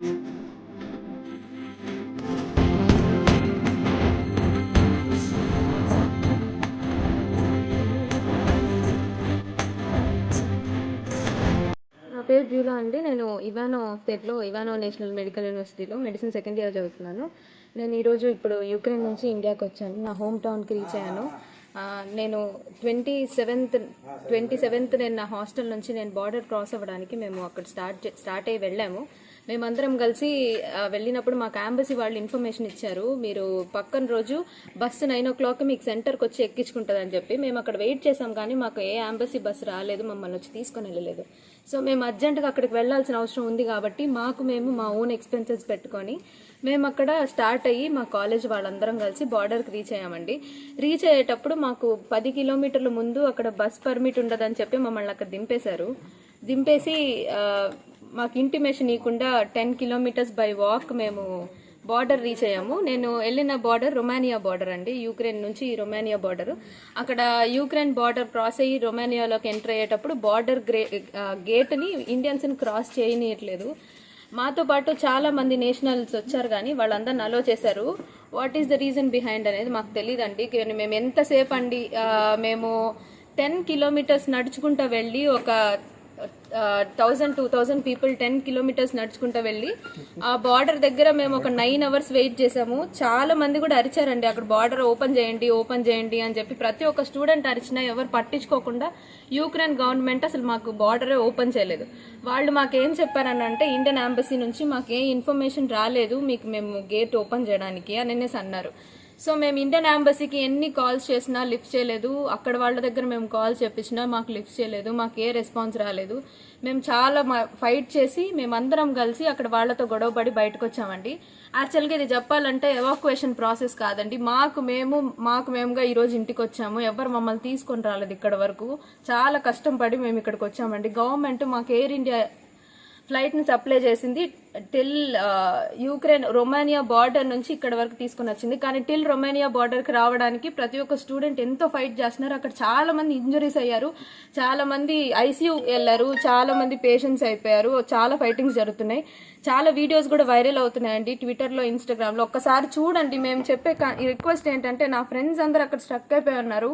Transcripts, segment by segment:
నా పేరు జూలా అండి. నేను ఇవానో స్టేట్లో ఇవానో నేషనల్ మెడికల్ యూనివర్సిటీలో మెడిసిన్ సెకండ్ ఇయర్ చదువుతున్నాను. నేను ఈరోజు ఇప్పుడు యూక్రెయిన్ నుంచి ఇండియాకి వచ్చాను నా హోమ్ టౌన్కి రీచ్ అయ్యాను. నేను ట్వంటీ సెవెంత్ ట్వంటీ సెవెంత్ నేను నా హాస్టల్ నుంచి నేను బార్డర్ క్రాస్ అవ్వడానికి మేము అక్కడ స్టార్ట్ చే- స్టార్ట్ అయ్యి వెళ్ళాము. మేమందరం కలిసి వెళ్ళినప్పుడు మాకు అంబసీ వాళ్ళు ఇన్ఫర్మేషన్ ఇచ్చారు. మీరు పక్కన రోజు బస్సు నైన్ ఓ క్లాక్ మీకు సెంటర్కి వచ్చి ఎక్కించుకుంటుంది అని చెప్పి మేము అక్కడ వెయిట్ చేసాం కానీ మాకు ఏ అంబసీ బస్సు రాలేదు మమ్మల్ని వచ్చి తీసుకొని వెళ్ళలేదు. సో మేము అర్జెంటుగా అక్కడికి వెళ్ళాల్సిన అవసరం ఉంది కాబట్టి మాకు మేము మా ఓన్ ఎక్స్పెన్సెస్ పెట్టుకొని మేము అక్కడ స్టార్ట్ అయ్యి మా కాలేజ్ వాళ్ళందరం కలిసి బార్డర్కి రీచ్ అయ్యామండి. రీచ్ అయ్యేటప్పుడు మాకు పది కిలోమీటర్ల ముందు అక్కడ బస్ పర్మిట్ ఉండదని చెప్పి మమ్మల్ని అక్కడ దింపేశారు. దింపేసి మాకు ఇంటిమేషన్ ఇవ్వకుండా టెన్ కిలోమీటర్స్ బై వాక్ మేము బార్డర్ రీచ్ అయ్యాము. నేను వెళ్ళిన బార్డర్ రొమానియా బార్డర్ అండి. యూక్రెయిన్ నుంచి రొమానియా బార్డర్. అక్కడ యూక్రెయిన్ బార్డర్ క్రాస్ అయ్యి రొమానియాలోకి ఎంటర్ అయ్యేటప్పుడు బార్డర్ గ్రే గేట్ని ఇండియన్స్ని క్రాస్ చేయనీయట్లేదు. మాతో పాటు చాలా మంది నేషనల్స్ వచ్చారు కానీ వాళ్ళందరిని అలో చేశారు. What is the reason behind అనేది మాకు తెలియదండి అండి మేము ఎంతసేపు అండి మేము టెన్ కిలోమీటర్స్ నడుచుకుంటూ వెళ్ళి ఒక thousand two thousand people ten kilometres నడుచుకుంటూ వెళ్ళి ఆ బార్డర్ దగ్గర మేము ఒక నైన్ అవర్స్ వెయిట్ చేసాము చాలా మంది కూడా అరిచారండి. అక్కడ బార్డర్ ఓపెన్ చేయండి ఓపెన్ చేయండి అని చెప్పి ప్రతి ఒక్క స్టూడెంట్ అరిచినా ఎవరు పట్టించుకోకుండా యూక్రెయిన్ గవర్నమెంట్ అసలు మాకు బార్డరే ఓపెన్ చేయలేదు. వాళ్ళు మాకేం చెప్పారని అంటే ఇండియన్ ఎంబసీ నుంచి మాకు ఏ ఇన్ఫర్మేషన్ రాలేదు. మీకు మేము గేట్ ఓపెన్ చేయడానికి అని అనేసి అన్నారు. సో మేము ఇండియన్ ఎంబసీకి ఎన్ని కాల్స్ చేసినా లిఫ్ట్ చేయలేదు. అక్కడ వాళ్ళ దగ్గర మేము కాల్ చెప్పించినా మాకు లిఫ్ట్ చేయలేదు. మాకు ఏ రెస్పాన్స్ రాలేదు. మేము చాలా ఫైట్ చేసి మేమందరం కలిసి అక్కడ వాళ్ళతో గొడవపడి బయటకు వచ్చామండి. యాక్చువల్గా ఇది చెప్పాలంటే ఎవాక్యుయేషన్ ప్రాసెస్ కాదండి. మాకు మేము మాకు మేముగా ఈరోజు ఇంటికి వచ్చాము. ఎవరు మమ్మల్ని తీసుకొని రాలేదు ఇక్కడ వరకు. చాలా కష్టం పడి మేము ఇక్కడికి వచ్చామండి. గవర్నమెంట్ మాకు ఎయిర్ ఇండియా ఫ్లైట్ని సప్లై చేసింది టిల్ యూక్రెయిన్ రొమానియా బార్డర్ నుంచి ఇక్కడ వరకు తీసుకుని వచ్చింది. కానీ టిల్ రొమానియా బార్డర్కి రావడానికి ప్రతి ఒక్క స్టూడెంట్ ఎంతో ఫైట్ చేస్తున్నారు. అక్కడ చాలా మంది ఇంజరీస్ అయ్యారు. చాలా మంది ఐసీయూ వెళ్ళారు. చాలా మంది పేషెంట్స్ అయిపోయారు. చాలా ఫైటింగ్స్ జరుగుతున్నాయి. చాలా వీడియోస్ కూడా వైరల్ అవుతున్నాయండి ట్విట్టర్లో ఇన్స్టాగ్రామ్లో ఒక్కసారి చూడండి. మేము చెప్పే రిక్వెస్ట్ ఏంటంటే నా ఫ్రెండ్స్ అందరు అక్కడ స్ట్రక్ అయిపోయి ఉన్నారు.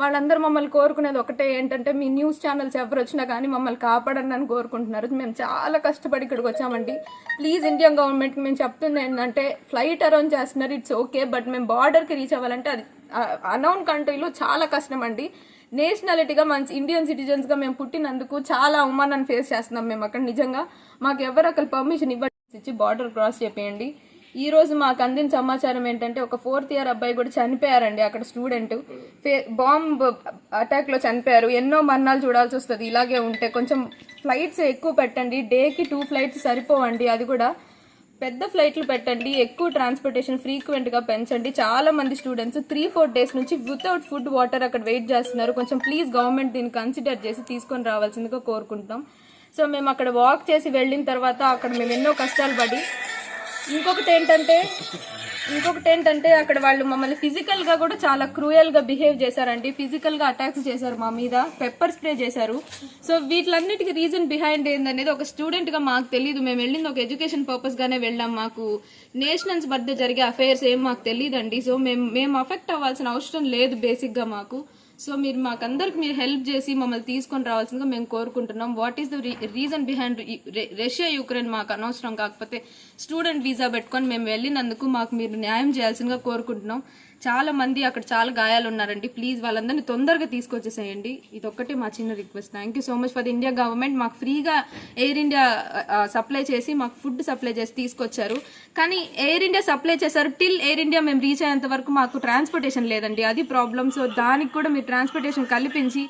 వాళ్ళందరూ మమ్మల్ని కోరుకునేది ఒకటే ఏంటంటే మీ న్యూస్ ఛానల్స్ ఎవరు వచ్చినా కానీ మమ్మల్ని కాపాడండి అని కోరుకుంటున్నారు. మేము చాలా కష్టపడి ఇక్కడికి వచ్చామండి. ప్లీజ్ ఇండియన్ గవర్నమెంట్కి మేము చెప్తుంది ఏంటంటే ఫ్లైట్ అరౌండ్ చేస్తున్నారు ఇట్స్ ఓకే బట్ మేము బార్డర్కి రీచ్ అవ్వాలంటే అది అనౌన్ కంట్రీలో చాలా కష్టం అండి. నేషనాలిటీగా మంచి ఇండియన్ సిటిజన్స్గా మేము పుట్టినందుకు చాలా అవమానాన్ని ఫేస్ చేస్తున్నాం మేము అక్కడ. నిజంగా మాకు ఎవరు అక్కడ పర్మిషన్ ఇవ్వండి ఇచ్చి బార్డర్ క్రాస్ చేపేయండి. ఈ రోజు మాకు అందిన సమాచారం ఏంటంటే ఒక ఫోర్త్ ఇయర్ అబ్బాయి కూడా చనిపోయారండి అక్కడ స్టూడెంట్. బాంబ్ అటాక్లో చనిపోయారు. ఎన్నో మరణాలు చూడాల్సి వస్తుంది. ఇలాగే ఉంటే కొంచెం ఫ్లైట్స్ ఎక్కువ పెట్టండి. డేకి టూ ఫ్లైట్స్ సరిపోవండి. అది కూడా పెద్ద ఫ్లైట్లు పెట్టండి. ఎక్కువ ట్రాన్స్పోర్టేషన్ ఫ్రీక్వెంట్గా పెంచండి. చాలా మంది స్టూడెంట్స్ త్రీ ఫోర్ డేస్ నుంచి వితౌట్ ఫుడ్ వాటర్ అక్కడ వెయిట్ చేస్తున్నారు. కొంచెం ప్లీజ్ గవర్నమెంట్ దీన్ని కన్సిడర్ చేసి తీసుకొని రావాల్సిందిగా కోరుకుంటున్నాం. సో మేము అక్కడ వాక్ చేసి వెళ్ళిన తర్వాత అక్కడ మేము ఎన్నో కష్టాలు పడి ఇంకొకటి ఏంటంటే ఇంకొకటి ఏంటంటే అక్కడ వాళ్ళు మమ్మల్ని ఫిజికల్గా కూడా చాలా క్రూయల్గా బిహేవ్ చేశారండి. ఫిజికల్గా అటాక్స్ చేశారు మా మీద పెప్పర్ స్ప్రే చేశారు. సో వీటిలన్నిటికీ రీజన్ బిహైండ్ ఏందనేది ఒక స్టూడెంట్గా మాకు తెలియదు మేము వెళ్ళింది ఒక ఎడ్యుకేషన్ పర్పస్గానే వెళ్ళాం. మాకు నేషనల్స్ మధ్య జరిగే అఫైర్స్ ఏం మాకు తెలియదండి సో మేము మేము అఫెక్ట్ అవ్వాల్సిన అవసరం లేదు బేసిక్గా మాకు. సో మీరు మాకందరికి మీరు హెల్ప్ చేసి మమ్మల్ని తీసుకొని రావాల్సిందిగా మేము కోరుకుంటున్నాం. What is the reason behind Russia Ukraine మాకు అనవసరం కాకపోతే స్టూడెంట్ వీసా పెట్టుకొని మేము వెళ్ళినందుకు మాకు మీరు న్యాయం చేయాల్సిందిగా కోరుకుంటున్నాం. చాలా మంది అక్కడ చాలా గాయాలు ఉన్నారండి. ప్లీజ్ వాళ్ళందరినీ తొందరగా తీసుకొచ్చేసేయండి. ఇది ఒక్కటే మా చిన్న request thank you so much for the India government మాకు ఫ్రీగా ఎయిర్ ఇండియా సప్లై చేసి మాకు ఫుడ్ సప్లై చేసి తీసుకొచ్చారు. కానీ ఎయిర్ ఇండియా సప్లై చేశారు. టిల్ ఎయిర్ ఇండియా మేము రీచ్ అయ్యేంత వరకు మాకు ట్రాన్స్పోర్టేషన్ లేదండి. అది ప్రాబ్లం సో దానికి కూడా మీరు ట్రాన్స్పోర్టేషన్ కల్పించి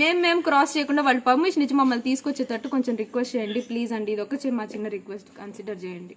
మేము మేము క్రాస్ చేయకుండా వాళ్ళు పర్మిషన్ ఇచ్చి మమ్మల్ని తీసుకొచ్చేటట్టు కొంచెం రిక్వెస్ట్ చేయండి. ప్లీజ్ అండి. ఇది ఒక మా చిన్న రిక్వెస్ట్ కన్సిడర్ చేయండి.